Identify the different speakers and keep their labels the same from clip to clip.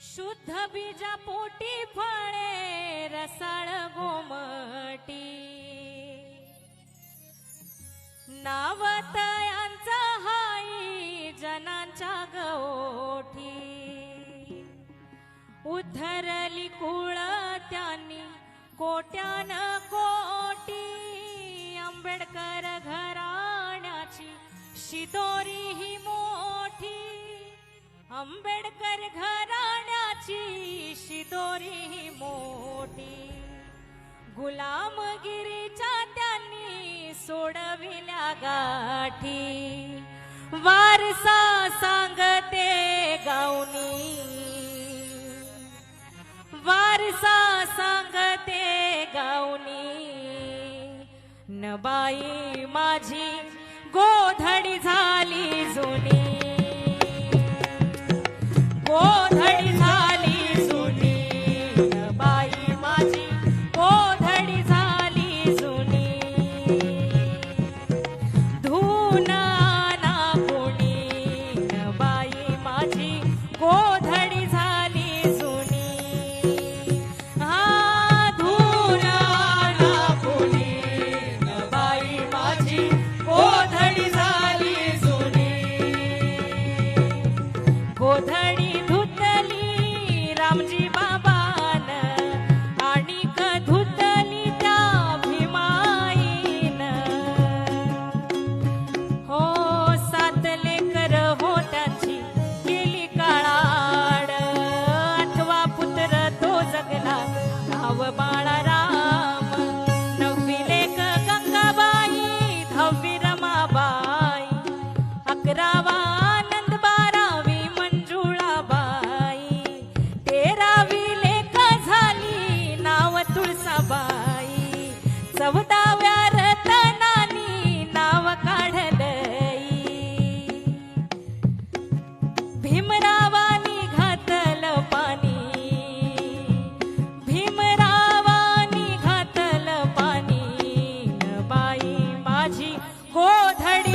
Speaker 1: शुद्ध बीजा पोटी फळे रसाळ गोमटी. नावतयांचा हाई जनांच्या गोठी उद्धरली कुळ त्यांनी कोट्यान कोटी. आंबेडकर घराण्याची शिदोरी ही मोठी. आंबेडकर घराण्याची शिदोरी मोठी. गुलामगिरीच्या त्यांनी सोडविल्या गाठी. वारसा सांगते गावनी. वारसा सांगते गावनी. नबाई माझी गोधडी झाली जुनी. वो धड़ी सा ಕೋಧಡಿ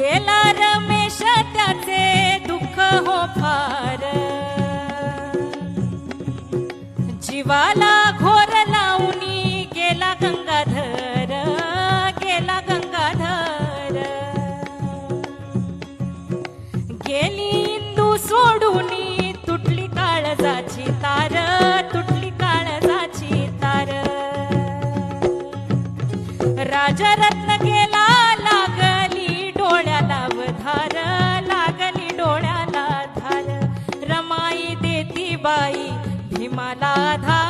Speaker 1: गेला रमेश त्याचे दुःख हो फार. जीवाला माला धा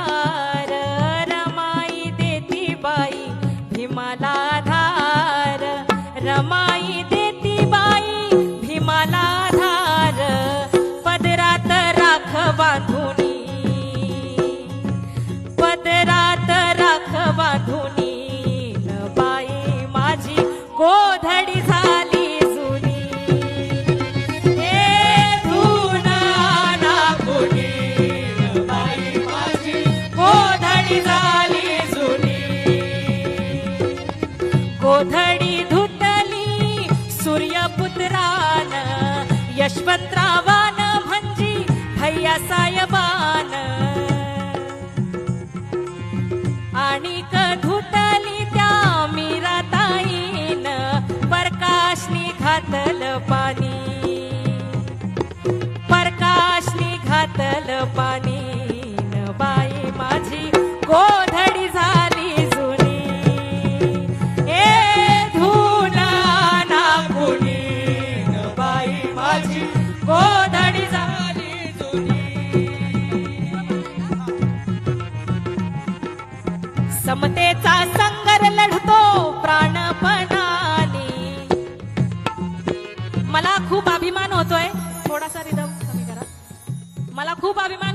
Speaker 1: शान यशवंतरावान म्हणजे भैया सायबान. आणि कढुटली त्या मीराताईन प्रकाशनी घातलं पाणी. प्रकाशनी घातलं पाणी.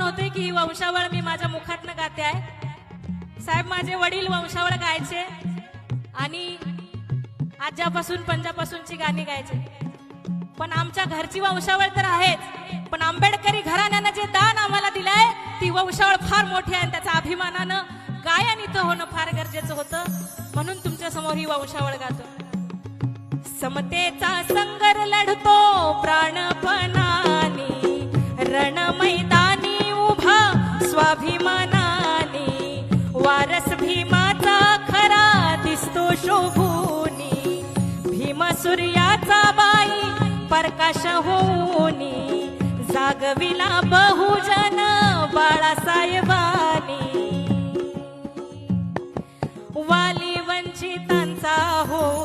Speaker 1: खूप की वंशावळ मी माझ्या मुखातनं गाते आहे. साहेब माझे वडील वंशावळ गायचे आणि आज्यापासून पंजापासूनची गाणी गायचे. पण आमच्या घरची वंशावळ तर आहेच पण आंबेडकरी घराण्यानं जे दान आम्हाला दिलंय ती वंशावळ फार मोठी आहे आणि त्याचा अभिमानानं गायन इथं होणं फार गरजेचं होतं. म्हणून तुमच्यासमोर ही वंशावळ गातो. समतेचा संगर लढतो प्राणपणा अभिमानाने वारस भीमाचा खरा दिसतो शोभूनी. भीम सूर्याचा बाई प्रकाश होनी जागविला बहुजन बाळासाहेबानी. वाली वंचितांचा हो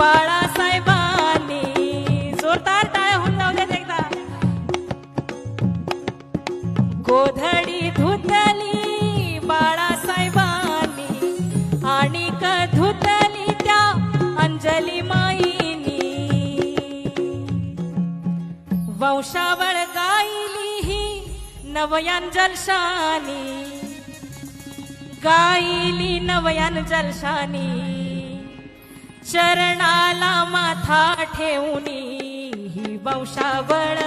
Speaker 1: बाळासाहेबांनी जोरदार टाळ्या होऊन जाऊ देत एकदा. गोधडी धुतली बाळासाहेबांनी आणि धुतली त्या अंजली माईनी. वंशावळ गायली ही नवयान जलशानी गायली नवयान जलशानी चरणाला माथा ठेवूनी ही वंशावळ